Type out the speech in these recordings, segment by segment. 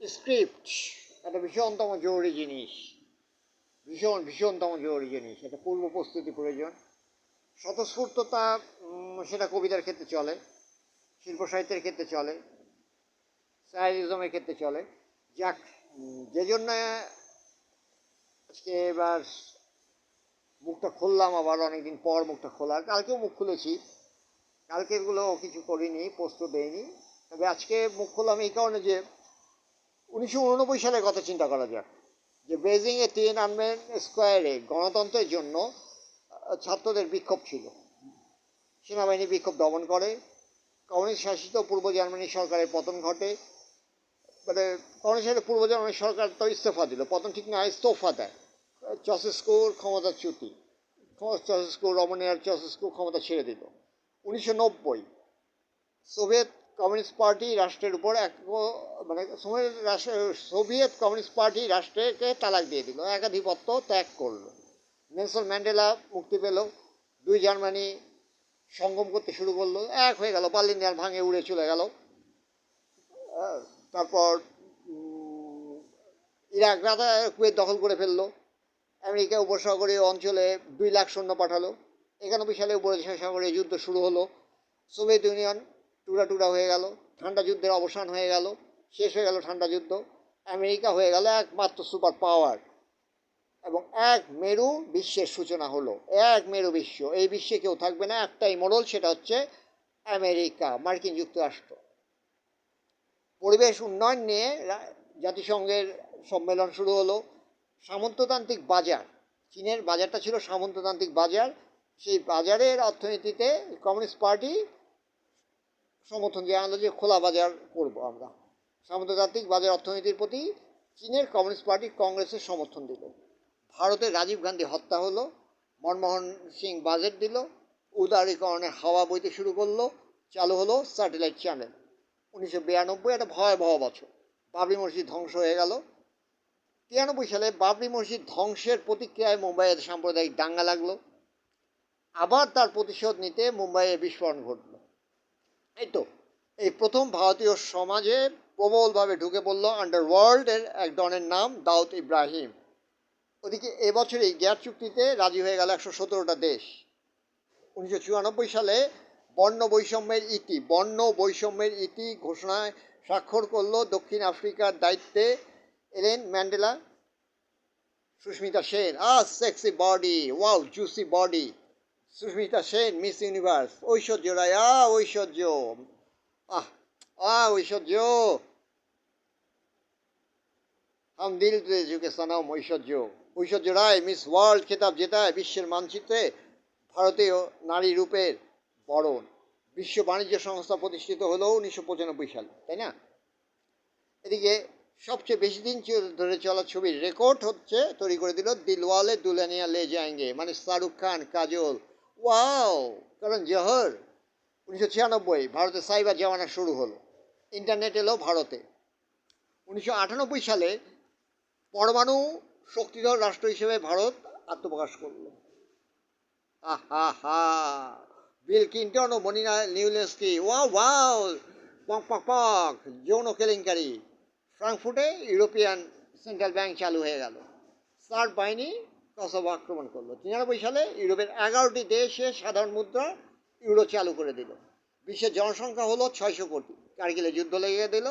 Script একটা ভীষণতম জরুরি জিনিস। ভীষণ, ভীষণতম জরুরি জিনিস। এটা পূর্ব প্রস্তুতি প্রয়োজন। স্বতঃস্ফূর্ততা সেটা কবিতার ক্ষেত্রে চলে, শিল্প সাহিত্যের ক্ষেত্রে চলে সায়ারিজমের ক্ষেত্রে চলে। যাক যে জন্য আজকে এবার মুখটা খুললাম, আবার অনেকদিন পর মুখটা খোলা। কালকেও মুখ খুলেছি। কালকেরগুলো কিছু করিনি পোস্ট দেয়নি তবে আজকে মুখ খুললাম এই কারণে যে উনিশশো উননব্বই সালের কথা চিন্তা করা যাক, যে বেজিংয়ে তিয়েনআনমেন স্কোয়ারে গণতন্ত্রের জন্য ছাত্রদের বিক্ষোভ ছিল। সেনাবাহিনী বিক্ষোভ দমন করে। কমিউনিস্ট শাসিত পূর্ব জার্মানি সরকারের পতন ঘটে। মানে কমিউনিস্ট পূর্ব জার্মানি সরকার তো ইস্তফা দিল, পতন ঠিক না, ইস্তফা দেয়। চসেস্কোর ক্ষমতা চ্যুতি চসেস্কো, রমনিয়ার চসেস্কো ক্ষমতা ছেড়ে দিল। উনিশশো নব্বই, সোভিয়েত কমিউনিস্ট পার্টি রাষ্ট্রের উপর এক মানে সোভিয়েত রাষ্ট্র- সোভিয়েত কমিউনিস্ট পার্টি রাষ্ট্রকে তালাক দিয়ে দিল, একাধিপত্য ত্যাগ করল। নেলসন ম্যান্ডেলা মুক্তি পেল, দুই জার্মানি সঙ্গম করতে শুরু করল, এক হয়ে গেল বার্লিন দেয়াল ভাঙে উড়ে চলে গেল। তারপর ইরাক রাতা কুয়েত দখল করে ফেলল, আমেরিকা উপসাগরীয় অঞ্চলে দুই লাখ সৈন্য পাঠালো, একানব্বই সালে উপসাগরীয় যুদ্ধ শুরু হলো। সোভিয়েত ইউনিয়ন টুকরা টুকরা হয়ে গেল, ঠান্ডা যুদ্ধের অবসান হয়ে গেল, শেষ হয়ে গেল ঠান্ডা যুদ্ধ। আমেরিকা হয়ে গেল একমাত্র সুপার পাওয়ার। এবং এক মেরু বিশ্বের সূচনা হলো, এক মেরু বিশ্ব। এই বিশ্বে কেউ থাকবে না, একটাই মোড়ল, সেটা হচ্ছে আমেরিকা, মার্কিন যুক্তরাষ্ট্র। পরিবেশ উন্নয়ন নিয়ে জাতিসংঘের সম্মেলন শুরু হলো। সামন্ততান্ত্রিক বাজার, চীনের বাজারটা ছিল সামন্ততান্ত্রিক বাজার। সেই বাজারের অর্থনীতিতে কমিউনিস্ট পার্টি সমর্থন দিয়ে আনলো যে খোলা বাজার করব আমরা। সামন্ততান্ত্রিক বাজার অর্থনীতির প্রতি চীনের কমিউনিস্ট পার্টি কংগ্রেসের সমর্থন দিল। ভারতের রাজীব গান্ধী হত্যা হলো, মনমোহন সিং বাজেট দিল, উদারীকরণের হাওয়া বইতে শুরু করল, চালু হলো স্যাটেলাইট চ্যানেল। উনিশশো বিরানব্বই একটা ভয়াবহ বছর। বাবরি মসজিদ ধ্বংস হয়ে গেল। তিরানব্বই সালে বাবরি মসজিদ ধ্বংসের প্রতিক্রিয়ায় মুম্বাইয়ের সাম্প্রদায়িক দাঙ্গা লাগল। আবার তার প্রতিশোধ নিতে মুম্বাইয়ে বিস্ফোরণ ঘটল। এই তো, এই প্রথম ভারতীয় সমাজে প্রবলভাবে ঢুকে পড়ল আন্ডারওয়ার্ল্ডের এক ডনের নাম দাউদ ইব্রাহিম। ওদিকে এবছরই গ্যাস চুক্তিতে রাজি হয়ে গেল একশো সতেরোটা দেশ। উনিশশো চুরানব্বই সালে বর্ণ বৈষম্যের ইতি বর্ণ বৈষম্যের ইতি ঘোষণায় স্বাক্ষর করল দক্ষিণ আফ্রিকার দায়িত্বে এলেন Mandela. Sushmita Sen a sexy body wow juicy body Sushmita Sen, Miss Universe. Aishwarya Rai ah Aishwarya. Ah ah Aishwarya. হাম দিল যুগে সনম ঐশ্বর্য। ঐশ্বর্য রায়, মিস ওয়ার্ল্ড খেতাব জেতায় বিশ্বের মানচিত্রে ভারতীয় নারী রূপের বরণ। বিশ্ব বাণিজ্য সংস্থা প্রতিষ্ঠিত হলো উনিশশো পঁচানব্বই সালে, তাই না? এদিকে সবচেয়ে বেশি দিন ধরে চলা ছবির রেকর্ড হচ্ছে, তৈরি করে দিল দিলওয়ালে দুলানিয়া লে যায়েঙ্গে মানে শাহরুখ খান, কাজল ওয়াও কারণ জহর উনিশশো ছিয়ানব্বই, ভারতে সাইবার জামানা শুরু হলো। ইন্টারনেট এলো ভারতে। উনিশশো আটানব্বই সালে পরমাণু শক্তিধর রাষ্ট্র হিসেবে ভারত আত্মপ্রকাশ করল। আহা হা বিল ক্লিন্টন ও মনিনা নিউলেস্কি ওয়া ওয়াও! পক পক পক! যৌন কেলেঙ্কারি। ফ্রাঙ্কফুটে ইউরোপিয়ান সেন্ট্রাল ব্যাংক চালু হয়ে গেল। সার্ক বাহিনী কসোভো আক্রমণ করল। তিরানব্বই সালে ইউরোপের এগারোটি দেশে সাধারণ মুদ্রা ইউরো চালু করে দিল। বিশ্বের জনসংখ্যা হলো ছয়শো কোটি। কার্গিলে যুদ্ধ লেগে দিল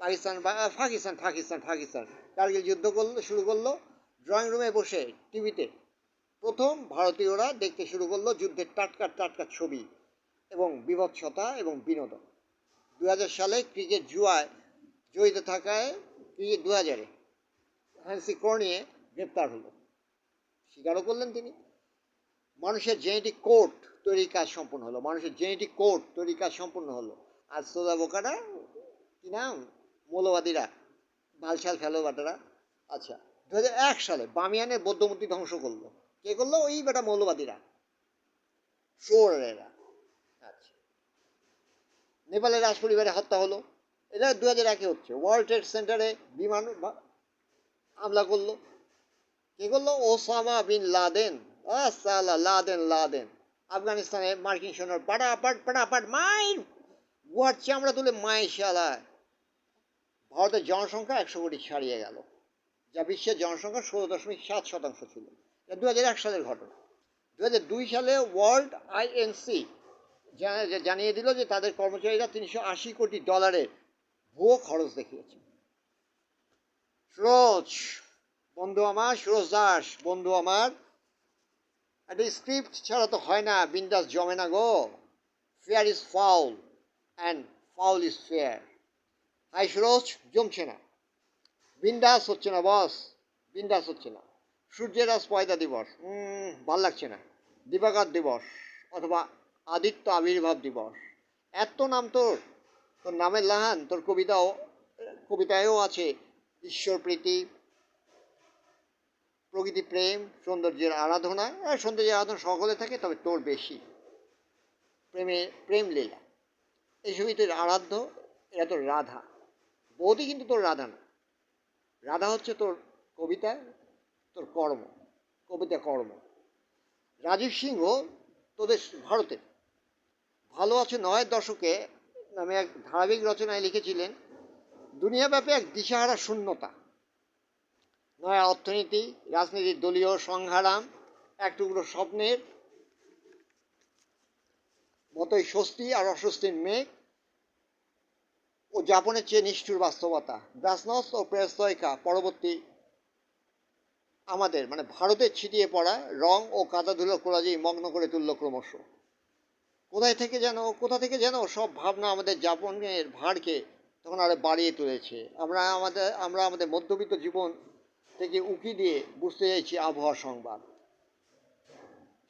পাকিস্তান পাকিস্তান পাকিস্তান পাকিস্তান। কার্গিল যুদ্ধ করল, শুরু করল ড্রয়িং রুমে বসে টিভিতে। প্রথম ভারতীয়রা দেখতে শুরু করল যুদ্ধের টাটকা টাটকা ছবি এবং বিভৎসতা এবং বিনোদন। দু হাজার সালে ক্রিকেট জুয়ায় জড়িত থাকায় ক্রিকেট দু হাজারে হ্যান্সি কর্নিয়ে গ্রেপ্তার হলো। স্বীকারও করলেন তিনি। মানুষের জেনেটিক কোড তৈরির কাজ সম্পূর্ণ হলো। মানুষের জেনেটিক কোড তৈরির কাজ সম্পূর্ণ হলো। আর সোজা বোকারা কি নাম? মৌলবাদীরা বালছাল ফেলো বাটারা আচ্ছা দু এক সালে বামিয়ানের বৌদ্ধমূর্তি ধ্বংস করল। কে করল? ওই বেটা মৌলবাদীরা। সোরেরা আচ্ছা। নেপালের রাজ পরিবারে হত্যা হলো। এটা দু হাজার একে হচ্ছে। ওয়ার্ল্ড ট্রেড সেন্টারে বিমান হামলা করল। করল ওসামা বিন লাদেন সালা লাদেন লাদেন। আফগানিস্তানে মার্কিন সৈন্যর পাটাপাট পাটাপাট মাইর গুয়ার চামড়া তুলে শালায় ভারতের জনসংখ্যা একশো কোটি ছাড়িয়ে গেল, যা বিশ্বের জনসংখ্যা ষোলো দশমিক সাত শতাংশ ছিল। দু হাজার এক সালের ঘটনা। দু হাজার দুই সালে ওয়ার্ল্ড আইএনসি জানিয়ে দিল যে তাদের কর্মচারীরা তিনশো আশি কোটি ডলারের ভুয়ো খরচ দেখিয়েছে। সুরজ বন্ধু আমার, সুরজ দাস, বন্ধু আমার। একটা স্ক্রিপ্ট ছাড়া তো হয় না, বিন্দাস জমে না গো। Fair is foul and foul is fair hi Suraj, জমছে না। বিন্দাস হচ্ছে না বস বিন্দাস হচ্ছে না। সূর্যের পয়দা দিবস। ভালো লাগছে না। দিবাকার দিবস অথবা আদিত্য আবির্ভাব দিবস। এত নাম তোর। তোর নামের লাহান, তোর কবিতাও, কবিতায়ও আছে। ঈশ্বর প্রীতি প্রকৃতি প্রেম, সৌন্দর্যের আরাধনা, আর সৌন্দর্যের আরাধনা সকলে থাকে, তবে তোর বেশি। প্রেমে, প্রেম লীলা। এইসবই তোর আরাধ্য, এরা তোর রাধা। বৌদি কিন্তু তোর রাধা না। রাধা হচ্ছে তোর কবিতা, তোর কর্ম, কবিতা কর্ম। রাজীব সিংহ তোদের ভারতের ভালো আছে নয় দশকে নামে এক ধারাবাহিক রচনায় লিখেছিলেন দুনিয়াব্যাপী এক দিশাহারা শূন্যতা। নয়া অর্থনীতি রাজনীতির দলীয় সংহারাম, এক টুকরো স্বপ্নের মতোই স্বস্তি আর অস্বস্তির মেঘ ও যাপনের চেয়ে নিষ্ঠুর বাস্তবতা। ব্রাসনস ও প্রেস্তয়কা পরবর্তী আমাদের মানে ভারতের ছিটিয়ে পড়া রং ও কাদা ধুলো কোলাজেই মগ্ন করে তুলল ক্রমশ। কোথায় থেকে যেন, কোথা থেকে যেন সব ভাবনা আমাদের যাপনের ভারকে তখন আরও বাড়িয়ে তুলেছে। আমরা আমাদের আমরা আমাদের মধ্যবিত্ত জীবন থেকে উকি দিয়ে বুঝতে চাইছি আবহাওয়া সংবাদ।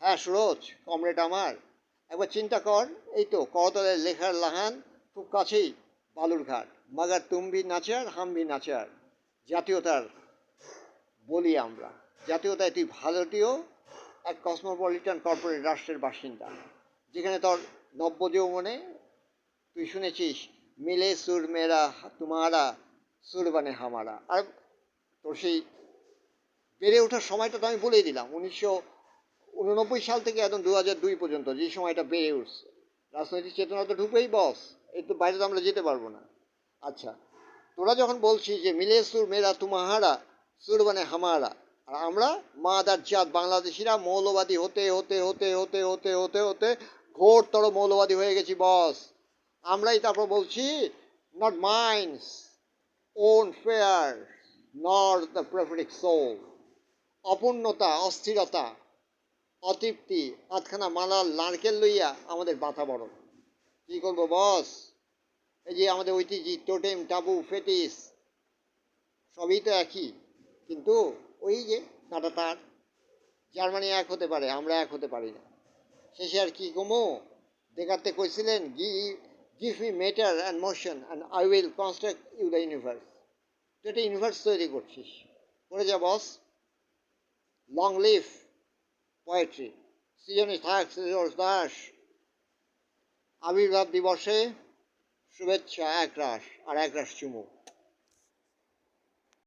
হ্যাঁ সুরজ কমরেড আমার। একবার চিন্তা কর, এই তো করতলের লেখার লাহান খুব কাছেই বালুরঘাট। মাগার তুমবি নাচার হামবি নাচার। জাতীয়তার বলি আমরা। জাতীয়তায় তুই ভারতীয়, এক কসমোপলিটন কর্পোরেট রাষ্ট্রের বাসিন্দা। যেখানে তোর নব্য যৌবনে তুই শুনেছিস, মিলে সুর মেরা, তোমারা সুর বানে হামারা। আর তোর সেই বেড়ে ওঠার সময়টা তো আমি বলেই দিলাম, উনিশশো উননব্বই সাল থেকে একদম দু হাজার দুই পর্যন্ত যে সময়টা বেড়ে উঠছে। রাজনৈতিক চেতনা তো ঢুকবেই বস এই তো বাইরে তো আমরা যেতে পারব না। আচ্ছা তোরা যখন বলছিস যে মিলে সুর মেরা তুমাহারা সুর মানে হামারা, আর আমরা মাদার জাত বাংলাদেশিরা মৌলবাদী হতে হতে হতে হতে হতে হতে হতে ঘোরতর মৌলবাদী হয়ে গেছি বস আমরাই তারপর বলছি not minds own fair nor the প্রেফারিক soul অপূর্ণতা, অস্থিরতা, অতৃপ্তি আধখানা মালার নারকেল লইয়া আমাদের বাতাবরণ। কী করব, বস? এই যে আমাদের ঐতিহ্য টোটেম, টাবু, ফেটিস, সবই তো একই। কিন্তু ওই যে কাটা তার জার্মানি এক হতে পারে, আমরা এক হতে পারি না। শেষে আর কি কমো দেখাতে কইছিলেন গি give me matter and motion and I will construct you the universe তুই একটা ইউনিভার্স তৈরি করছিস। করে যা, বস। Long live poetry. সৃজনী থাক সৃজন দাস আবির্ভাব দিবসে শুভেচ্ছা এক রাস আর এক রাস চুমুক